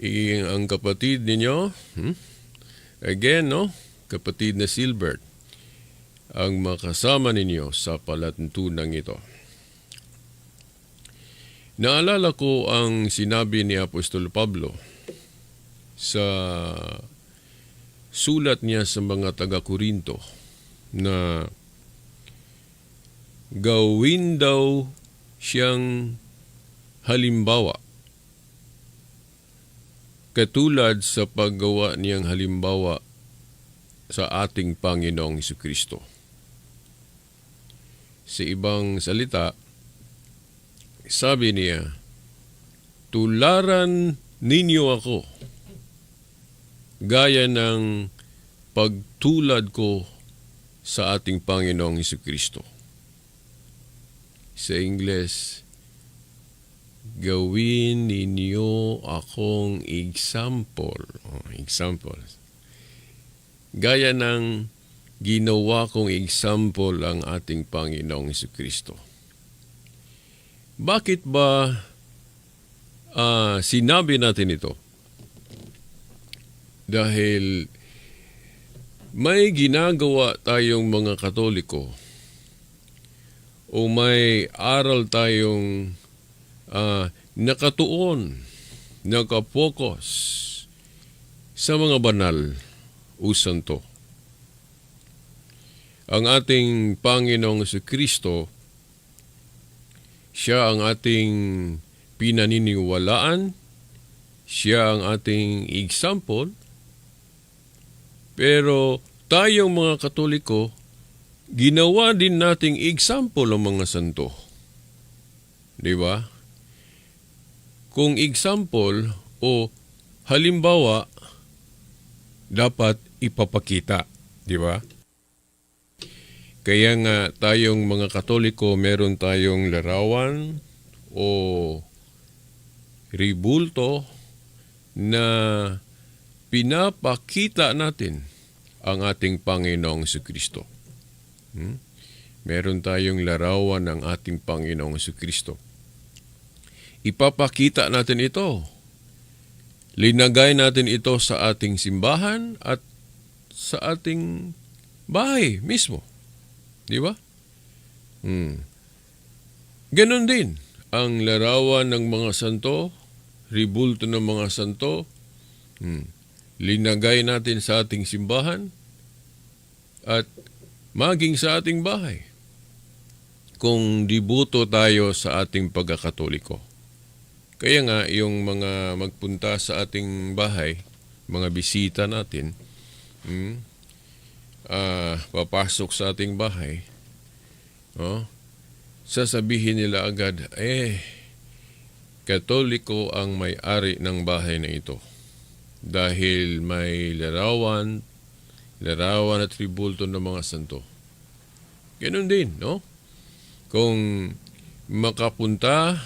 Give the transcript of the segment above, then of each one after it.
I- ang kapatid ninyo, hmm? again, no? Kapatid na Silbert, ang makasama ninyo sa palatuntunan ito. Naalala ko ang sinabi ni Apostol Pablo sa sulat niya sa mga taga-Korinto na gawin daw siyang halimbawa katulad sa paggawa niyang halimbawa sa ating Panginoong Hesus Kristo. Sa ibang salita, sabi niya, Tularan ninyo ako gaya ng pagtulad ko sa ating Panginoong Hesus Kristo. Sa Ingles, gawin ninyo akong example. Oh, example. Gaya ng ginawa kong example ang ating Panginoong Hesus Kristo. Bakit ba ah, sinabi natin ito? Dahil may ginagawa tayong mga Katoliko o may aral tayong ah, nakatuon, nakapokus sa mga banal o santo. Ang ating Panginoong sa Kristo, siya ang ating pinaniniwalaan, siya ang ating example, pero tayong mga Katoliko, ginawa din nating example ang mga santo. Di ba? Kung example o halimbawa, dapat ipapakita. Di ba? Kaya nga tayong mga Katoliko, meron tayong larawan o ribulto na pinapakita natin ang ating Panginoong Hesus Kristo. Hmm? Meron tayong larawan ng ating Panginoong Hesus Kristo. Ipapakita natin ito. Linagay natin ito sa ating simbahan at sa ating bahay mismo. Di ba? Hmm. Ganon din ang larawan ng mga santo, ribulto ng mga santo, hmm. linagay natin sa ating simbahan at maging sa ating bahay kung dibuto tayo sa ating pagkakatoliko. Kaya nga, yung mga magpunta sa ating bahay, mga bisita natin, hmm, ah, papasok sa ating bahay, oh, sasabihin nila agad, eh, katoliko ang may-ari ng bahay na ito. Dahil may larawan, larawan at tribulto ng mga santo. Ganun din, no? Kung makapunta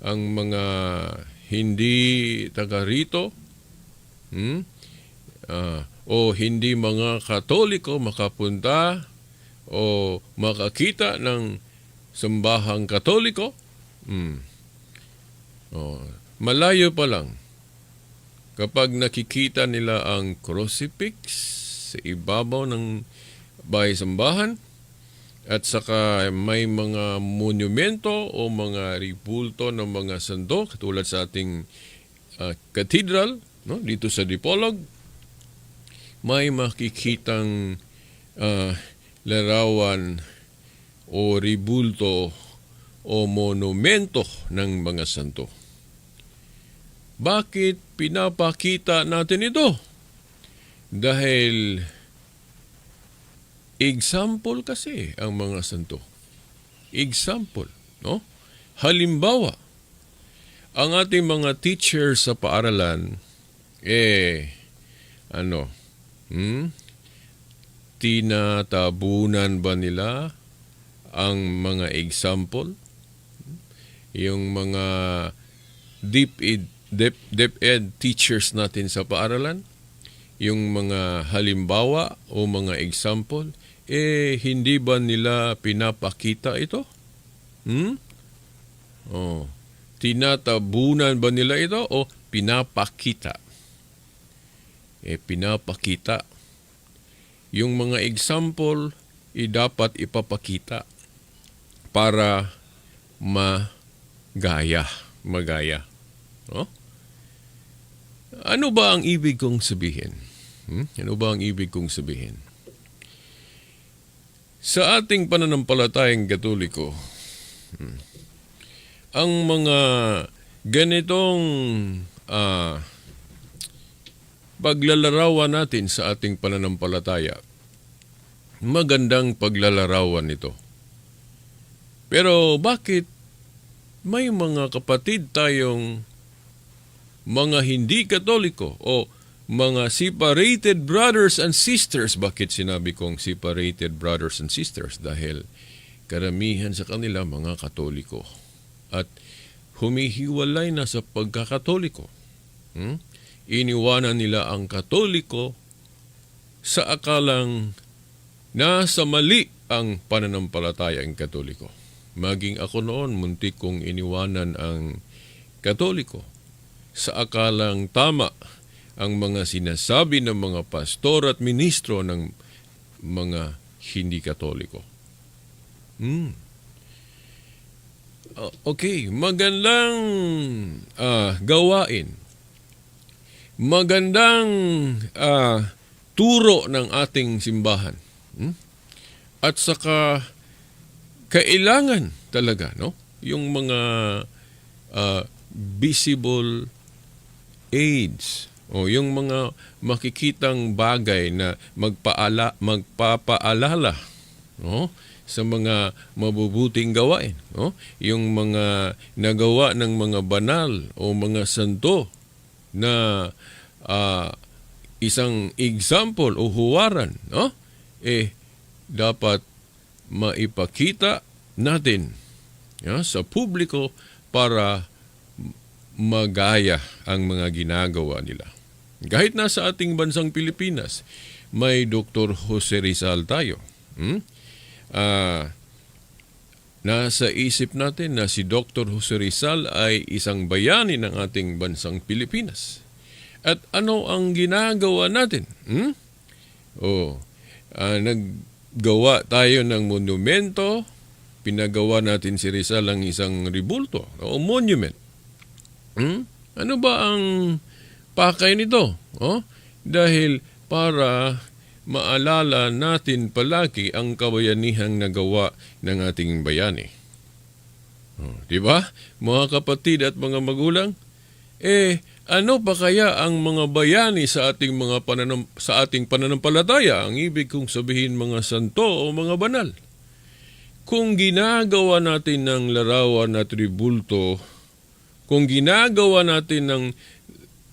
ang mga hindi taga rito, hmm? Ah, o hindi mga katoliko makapunta o makakita ng sambahang katoliko, hmm. oh, malayo pa lang. Kapag nakikita nila ang crucifix sa ibabaw ng bahay sambahan, at saka may mga monumento o mga ribulto ng mga santo katulad sa ating uh, cathedral no dito sa Dipolog may makikitang uh, larawan o ribulto o monumento ng mga santo. Bakit pinapakita natin ito? Dahil example kasi ang mga santo. Example, no? Halimbawa, ang ating mga teachers sa paaralan, eh, ano, hmm? tinatabunan ba nila ang mga example? Yung mga deep ed, deep, deep ed teachers natin sa paaralan? Yung mga halimbawa o mga example? Eh, hindi ba nila pinapakita ito? Hmm? Oh. Tinatabunan ba nila ito o pinapakita. Eh, pinapakita. Yung mga example, i dapat ipapakita para magaya. Magaya. No? Ano ba ang ibig kong sabihin? Hmm? Ano ba ang ibig kong sabihin? Sa ating pananampalatayang katoliko, hmm, ang mga ganitong ah, paglalarawan natin sa ating pananampalataya, magandang paglalarawan ito. Pero bakit may mga kapatid tayong mga hindi katoliko o mga separated brothers and sisters. Bakit sinabi kong separated brothers and sisters? Dahil karamihan sa kanila mga katoliko. At humihiwalay na sa pagkakatoliko. Hmm? Iniwanan nila ang katoliko sa akalang nasa mali ang pananampalatayang katoliko. Maging ako noon, muntik kong iniwanan ang katoliko sa akalang tama ang mga sinasabi ng mga pastor at ministro ng mga hindi katoliko. Hmm. Ah, okay, magandang ah, gawain. Magandang ah, turo ng ating simbahan. Hmm? At saka kailangan talaga, no? Yung mga ah, visible aids o yung mga makikitang bagay na magpaala magpapaalala no sa mga mabubuting gawain no yung mga nagawa ng mga banal o mga santo na ah, isang example o huwaran no eh dapat maipakita natin ya, sa publiko para magaya ang mga ginagawa nila. Kahit na sa ating bansang Pilipinas, may Dr. Jose Rizal tayo. Hmm? Ah, nasa isip natin na si Dr. Jose Rizal ay isang bayani ng ating bansang Pilipinas. At ano ang ginagawa natin? Hmm? Oh, ah, naggawa tayo ng monumento, pinagawa natin si Rizal ang isang ribulto o monument. Hmm? Ano ba ang pakay nito? Oh? Dahil para maalala natin palagi ang kabayanihang nagawa ng ating bayani. Oh, di ba? Mga kapatid at mga magulang, eh ano pa kaya ang mga bayani sa ating mga pananam, sa ating pananampalataya? Ang ibig kong sabihin mga santo o mga banal. Kung ginagawa natin ng larawan at tribulto kung ginagawa natin ng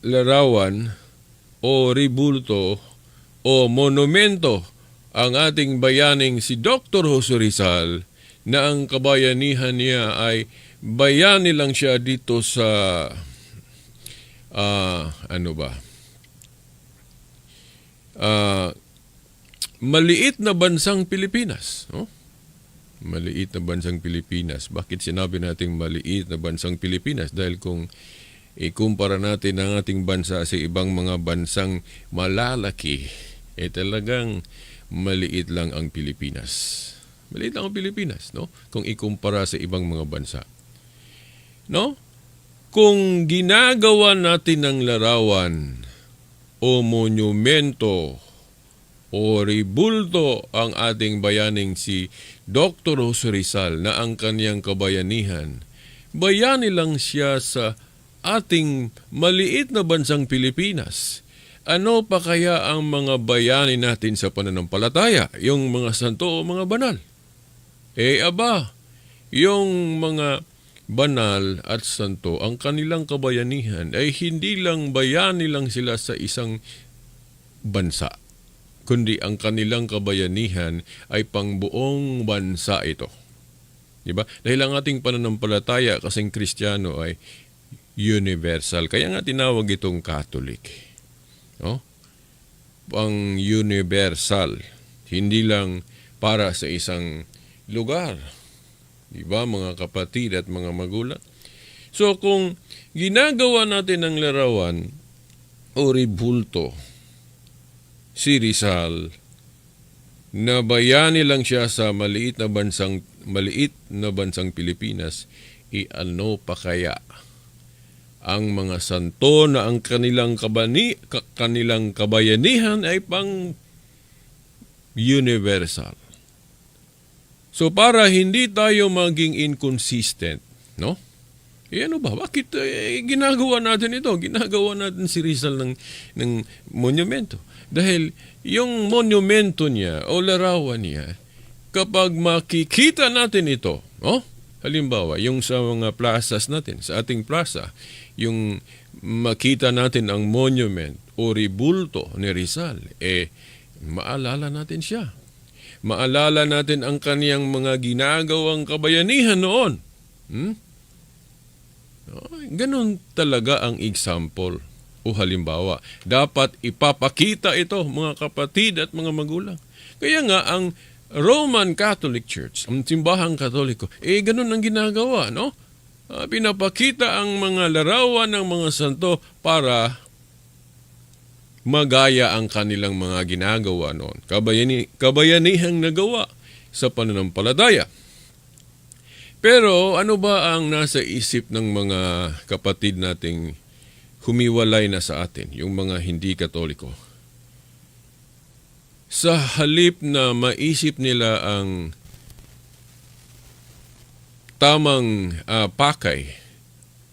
larawan o ribulto o monumento ang ating bayaning si Dr. Jose Rizal na ang kabayanihan niya ay bayani lang siya dito sa ah, ano ba Ah, maliit na bansang Pilipinas no? maliit na bansang Pilipinas. Bakit sinabi nating maliit na bansang Pilipinas? Dahil kung ikumpara natin ang ating bansa sa ibang mga bansang malalaki, eh talagang maliit lang ang Pilipinas. Maliit lang ang Pilipinas, no? Kung ikumpara sa ibang mga bansa. No? Kung ginagawa natin ng larawan o monumento o ribulto ang ating bayaning si Dr. Jose Rizal na ang kanyang kabayanihan, bayani lang siya sa ating maliit na bansang Pilipinas. Ano pa kaya ang mga bayani natin sa pananampalataya, yung mga santo o mga banal? Eh aba, yung mga banal at santo, ang kanilang kabayanihan ay hindi lang bayani lang sila sa isang bansa kundi ang kanilang kabayanihan ay pangbuong bansa ito. Di ba? Dahil ang ating pananampalataya kasing Kristiyano ay universal. Kaya nga tinawag itong Catholic. No? Pang universal. Hindi lang para sa isang lugar. Di ba mga kapatid at mga magulang? So kung ginagawa natin ng larawan o ribulto, si Rizal, na bayani lang siya sa maliit na bansang maliit na bansang Pilipinas, iano pa kaya ang mga santo na ang kanilang kabani ka- kanilang kabayanihan ay pang universal. So para hindi tayo maging inconsistent, no? Eh ano ba? Bakit eh, ginagawa natin ito? Ginagawa natin si Rizal ng, ng monumento. Dahil yung monumento niya o larawan niya, kapag makikita natin ito, no? Halimbawa, yung sa mga plazas natin, sa ating plaza, yung makita natin ang monument o ribulto ni Rizal, eh, maalala natin siya. Maalala natin ang kaniyang mga ginagawang kabayanihan noon. Hmm? Ganon talaga ang example o halimbawa. Dapat ipapakita ito mga kapatid at mga magulang. Kaya nga ang Roman Catholic Church, ang simbahang katoliko, eh ganon ang ginagawa, no? Ah, pinapakita ang mga larawan ng mga santo para magaya ang kanilang mga ginagawa noon. Kabayani, kabayanihang nagawa sa pananampalataya. Pero ano ba ang nasa isip ng mga kapatid nating humiwalay na sa atin, yung mga hindi katoliko? Sa halip na maisip nila ang tamang ah, pakay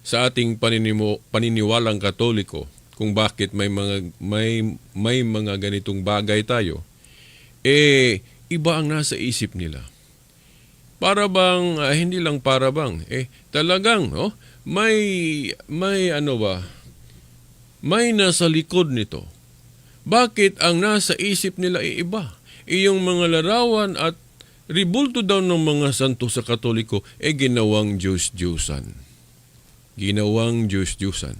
sa ating paninimo, paniniwalang katoliko kung bakit may mga may may mga ganitong bagay tayo eh iba ang nasa isip nila. Para bang ah, hindi lang para bang eh talagang no may may ano ba may nasa likod nito. Bakit ang nasa isip nila ay iba? Iyong mga larawan at ribulto daw ng mga santo sa katoliko eh ginawang Diyos-Diyosan ginawang Diyos-Diyosan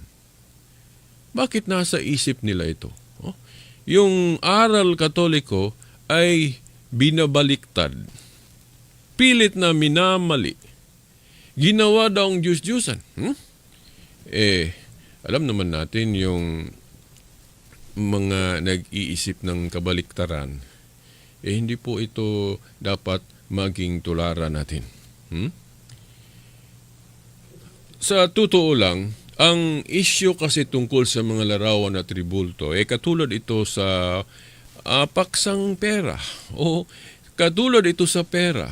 bakit nasa isip nila ito oh? yung aral katoliko ay binabaliktad pilit na minamali. Ginawa daw ang Diyos-Diyusan. Hmm? Eh, alam naman natin yung mga nag-iisip ng kabaliktaran, eh hindi po ito dapat maging tularan natin. Hmm? Sa totoo lang, ang isyo kasi tungkol sa mga larawan at tribulto, eh katulad ito sa ah, paksang pera o katulad ito sa pera.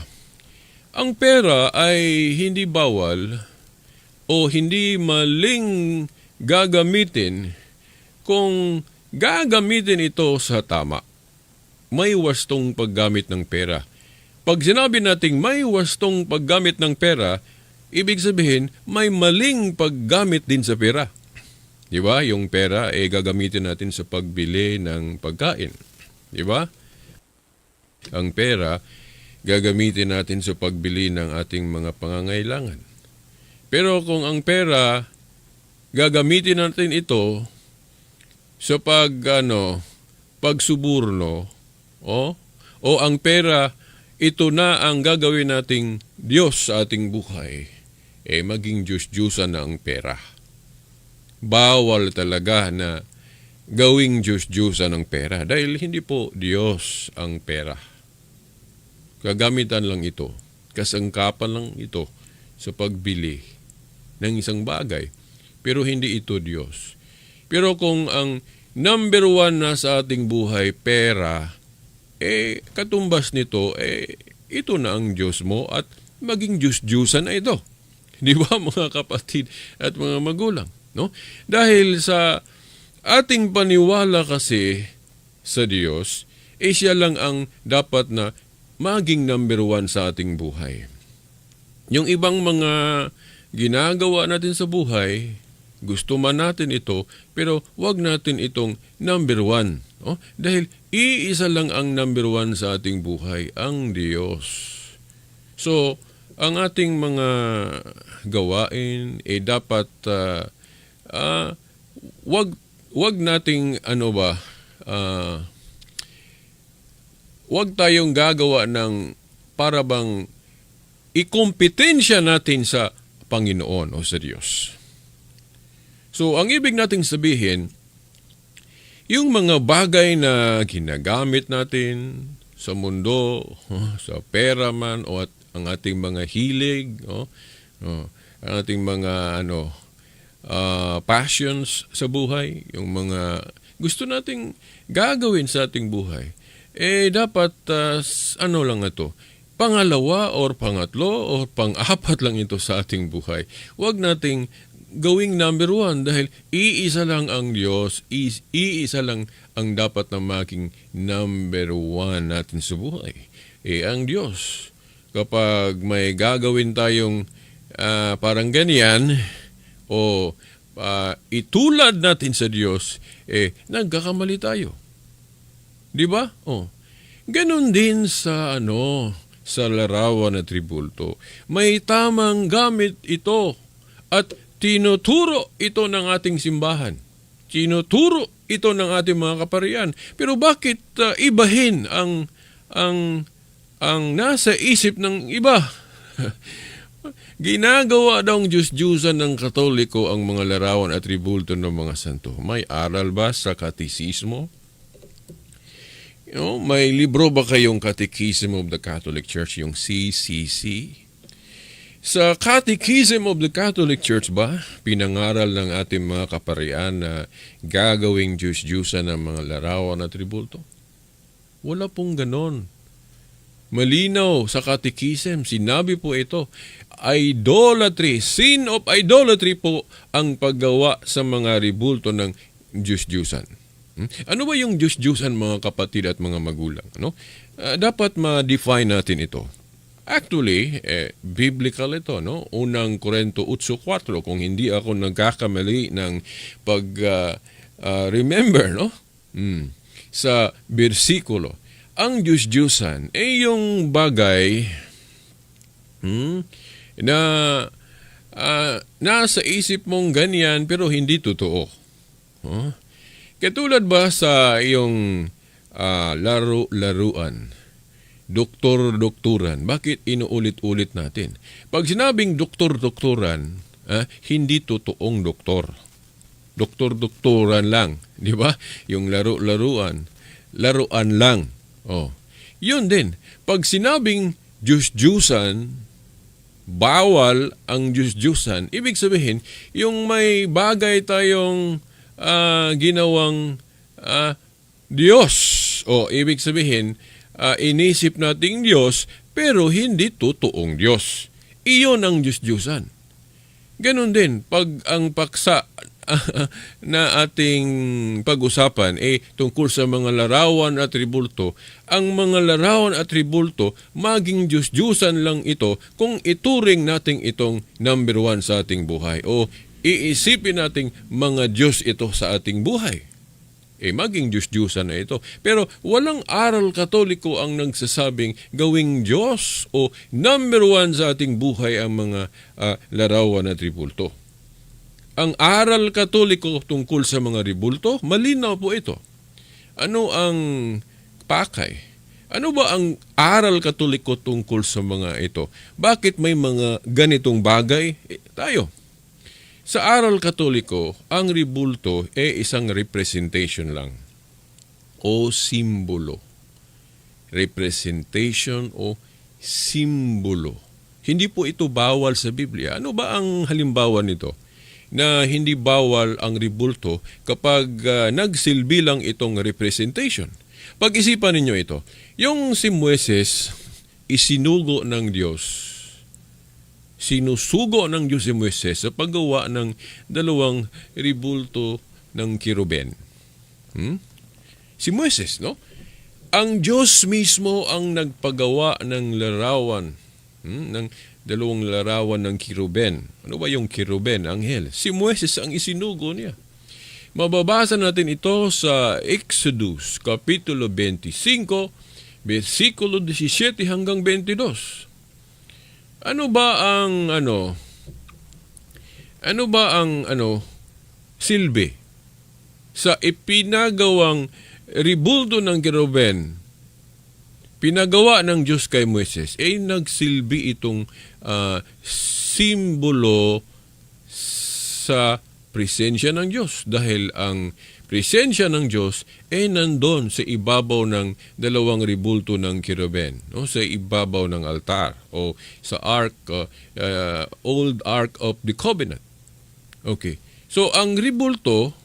Ang pera ay hindi bawal o hindi maling gagamitin kung gagamitin ito sa tama. May wastong paggamit ng pera. Pag sinabi nating may wastong paggamit ng pera, ibig sabihin may maling paggamit din sa pera. Di ba? Yung pera ay gagamitin natin sa pagbili ng pagkain. Di ba? Ang pera gagamitin natin sa pagbili ng ating mga pangangailangan. Pero kung ang pera, gagamitin natin ito sa pag, ano, pagsuburno, o, o ang pera, ito na ang gagawin nating Diyos sa ating buhay, eh maging Diyos-Diyosan na ang pera. Bawal talaga na gawing Diyos-Diyosan ang pera dahil hindi po Diyos ang pera. Gagamitan lang ito, kasangkapan lang ito sa pagbili ng isang bagay. Pero hindi ito Diyos. Pero kung ang number one na sa ating buhay, pera, eh katumbas nito, eh ito na ang Diyos mo at maging Diyos-Diyosan na ito. Di ba mga kapatid at mga magulang? No? Dahil sa ating paniwala kasi sa Diyos, eh siya lang ang dapat na maging number one sa ating buhay. Yung ibang mga ginagawa natin sa buhay, gusto man natin ito, pero wag natin itong number one. Oh? Dahil iisa lang ang number one sa ating buhay, ang Diyos. So, ang ating mga gawain, eh dapat uh, uh, wag, wag nating ano ba, uh, huwag tayong gagawa ng para bang ikompetensya natin sa Panginoon o sa Diyos. So, ang ibig nating sabihin, yung mga bagay na ginagamit natin sa mundo, sa pera man o at ang ating mga hilig, oh, oh, ang ating mga ano ah, passions sa buhay, yung mga gusto nating gagawin sa ating buhay, eh dapat s- ano lang ito, pangalawa or pangatlo or pang-apat lang ito sa ating buhay. Huwag nating gawing number one dahil iisa lang ang Diyos, is, iisa lang ang dapat na maging number one natin sa buhay. Eh, ang Diyos. Kapag may gagawin tayong ah, parang ganyan, o ah, itulad natin sa Diyos, eh, nagkakamali tayo. Di ba? Oh. Ganon din sa ano, sa larawan at tribulto. May tamang gamit ito at tinuturo ito ng ating simbahan. Tinuturo ito ng ating mga kaparian. Pero bakit uh, ibahin ang ang ang nasa isip ng iba? Ginagawa daw ang Diyos-Diyusan ng Katoliko ang mga larawan at tribulto ng mga santo. May aral ba sa katisismo? You know, may libro ba kayong Catechism of the Catholic Church, yung CCC? Sa Catechism of the Catholic Church ba, pinangaral ng ating mga kaparian na gagawing Diyos-Diyusan ng mga larawan at tribulto? Wala pong ganon. Malinaw sa Catechism, sinabi po ito, idolatry, sin of idolatry po ang paggawa sa mga ribulto ng Diyos-Diyusan. Hmm? Ano ba yung Diyos-Diyusan mga kapatid at mga magulang? Ano? Dapat ma-define natin ito. Actually, eh, biblical ito, no? Unang Korento 8.4, kung hindi ako nagkakamali ng pag ah, ah, remember, no? Hmm. Sa bersikulo. Ang Diyos-Diyusan ay yung bagay hmm, na ah, nasa isip mong ganyan pero hindi totoo. Huh? Katulad ba sa iyong ah, laro-laruan? Doktor-doktoran. Bakit inuulit-ulit natin? Pag sinabing doktor-doktoran, ah, hindi totoong doktor. Doktor-doktoran lang. Di ba? Yung laro-laruan. Laruan lang. Oh. Yun din. Pag sinabing Diyos-Diyusan, bawal ang Diyos-Diyusan. Ibig sabihin, yung may bagay tayong ah, ginawang ah, Diyos. O ibig sabihin, ah, inisip nating Diyos, pero hindi totoong Diyos. Iyon ang Diyos-Diyusan. Ganon din, pag ang paksa na ating pag-usapan ay tungkol sa mga larawan at tribulto, ang mga larawan at tribulto, maging Diyos-Diyusan lang ito kung ituring nating itong number one sa ating buhay o iisipin nating mga Diyos ito sa ating buhay. Eh, maging Diyos-Diyusan na ito. Pero walang aral katoliko ang nagsasabing gawing Diyos o number one sa ating buhay ang mga ah, larawan at tribulto. Ang aral katoliko tungkol sa mga ribulto, malinaw po ito. Ano ang pakay? Ano ba ang aral katoliko tungkol sa mga ito? Bakit may mga ganitong bagay? Eh, tayo. Sa aral katoliko, ang ribulto ay isang representation lang o simbolo. Representation o simbolo. Hindi po ito bawal sa Biblia. Ano ba ang halimbawa nito? na hindi bawal ang ribulto kapag ah, nagsilbi lang itong representation. Pag-isipan ninyo ito, yung si Moises isinugo ng Diyos. Sinusugo ng Diyos si Moises sa paggawa ng dalawang ribulto ng kiruben. Hmm? Si Moises, no? Ang Diyos mismo ang nagpagawa ng larawan hmm, ng dalawang larawan ng kiruben. Ano ba yung kiruben, anghel? Si Moises ang isinugo niya. Mababasa natin ito sa Exodus, Kapitulo 25, versikulo 17 hanggang 22. Ano ba ang ano? Ano ba ang ano silbi sa ipinagawang ribulto ng kiruben pinagawa ng Diyos kay Moises, eh nagsilbi itong ah, simbolo sa presensya ng Diyos dahil ang presensya ng Diyos ay nandun sa ibabaw ng dalawang ribulto ng kiruben, no? sa ibabaw ng altar o sa ark, uh, uh, old ark of the covenant. Okay. So ang ribulto,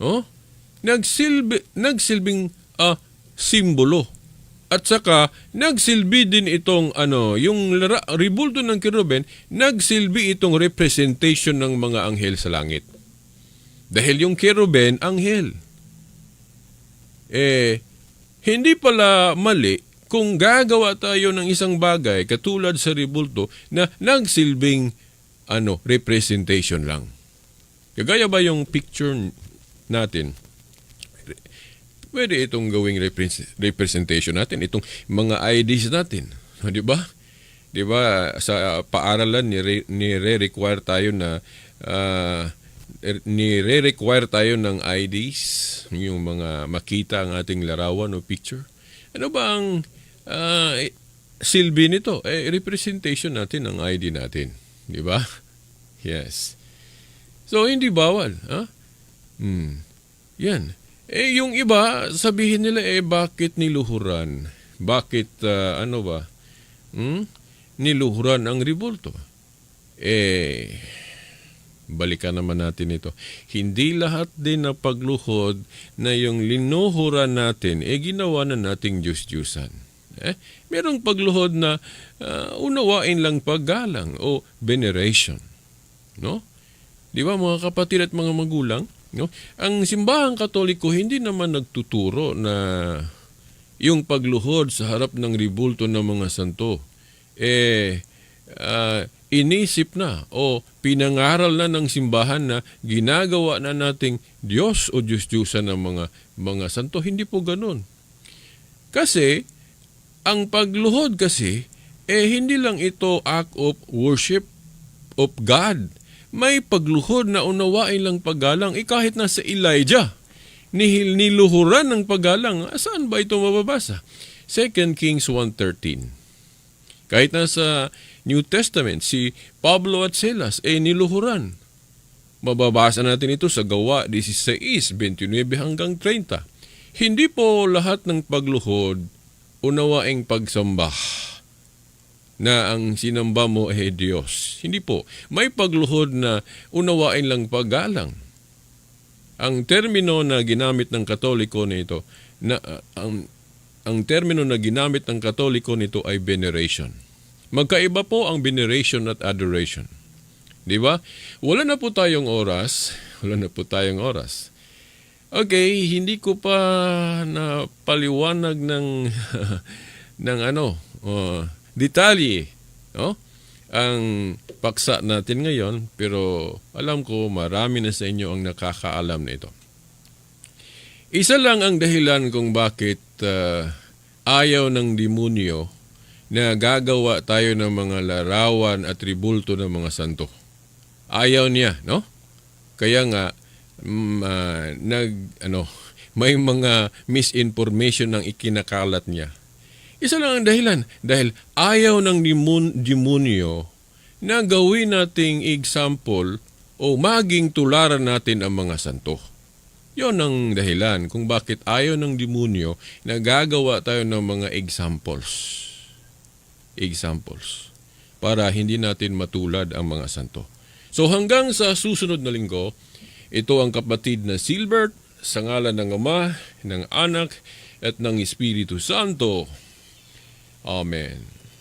no? Nagsilbi, nagsilbing ah, simbolo. At saka nagsilbi din itong ano, yung ribulto ng kiruben, nagsilbi itong representation ng mga anghel sa langit. Dahil yung kiruben, anghel. Eh, hindi pala mali kung gagawa tayo ng isang bagay katulad sa ribulto na nagsilbing ano, representation lang. Kagaya ba yung picture natin? Pwede itong gawing repres- representation natin, itong mga IDs natin. Di ba? Di ba sa paaralan ni ni require tayo na ah, er- ni require tayo ng IDs, yung mga makita ang ating larawan o picture. Ano ba ang eh, silbi nito? Eh, representation natin ng ID natin. Di ba? Yes. So, hindi bawal. Ha? Hmm. Yan. Eh, yung iba, sabihin nila, eh, bakit niluhuran? Bakit, ah, ano ba? Hmm? Niluhuran ang ribulto. Eh, balikan naman natin ito. Hindi lahat din na pagluhod na yung linuhuran natin, eh, ginawa na nating Diyos-Diyusan. Eh, merong pagluhod na ah, unawain lang paggalang o veneration. No? Di ba mga kapatid at mga magulang? No? Ang simbahang katoliko hindi naman nagtuturo na yung pagluhod sa harap ng ribulto ng mga santo eh ah, inisip na o pinangaral na ng simbahan na ginagawa na nating Diyos o Diyos-Diyusan ng mga mga santo. Hindi po ganun. Kasi ang pagluhod kasi eh hindi lang ito act of worship of God may pagluhod na unawain lang paggalang, eh kahit nasa Elijah, nihil niluhuran ng paggalang, ah, saan ba ito mababasa? 2 Kings 1.13 Kahit nasa New Testament, si Pablo at Silas, eh niluhuran. Mababasa natin ito sa gawa 16, 29 hanggang 30. Hindi po lahat ng pagluhod unawaing pagsamba na ang sinamba mo ay Diyos. Hindi po. May pagluhod na unawain lang paggalang. Ang termino na ginamit ng Katoliko nito, na uh, ang ang termino na ginamit ng Katoliko nito ay veneration. Magkaiba po ang veneration at adoration. Di ba? Wala na po tayong oras. Wala na po tayong oras. Okay, hindi ko pa na paliwanag ng ng ano, uh, detalye, no? Ang paksa natin ngayon, pero alam ko marami na sa inyo ang nakakaalam nito. Isa lang ang dahilan kung bakit ah, ayaw ng demonyo na gagawa tayo ng mga larawan at tribulto ng mga santo. Ayaw niya, no? Kaya nga mm, ah, nag ano, may mga misinformation ang ikinakalat niya. Isa lang ang dahilan. Dahil ayaw ng demon, demonyo na gawin nating example o maging tularan natin ang mga santo. Yon ang dahilan kung bakit ayaw ng demonyo na gagawa tayo ng mga examples. Examples. Para hindi natin matulad ang mga santo. So hanggang sa susunod na linggo, ito ang kapatid na Silbert sa ngalan ng Ama, ng Anak, at ng Espiritu Santo. Amen.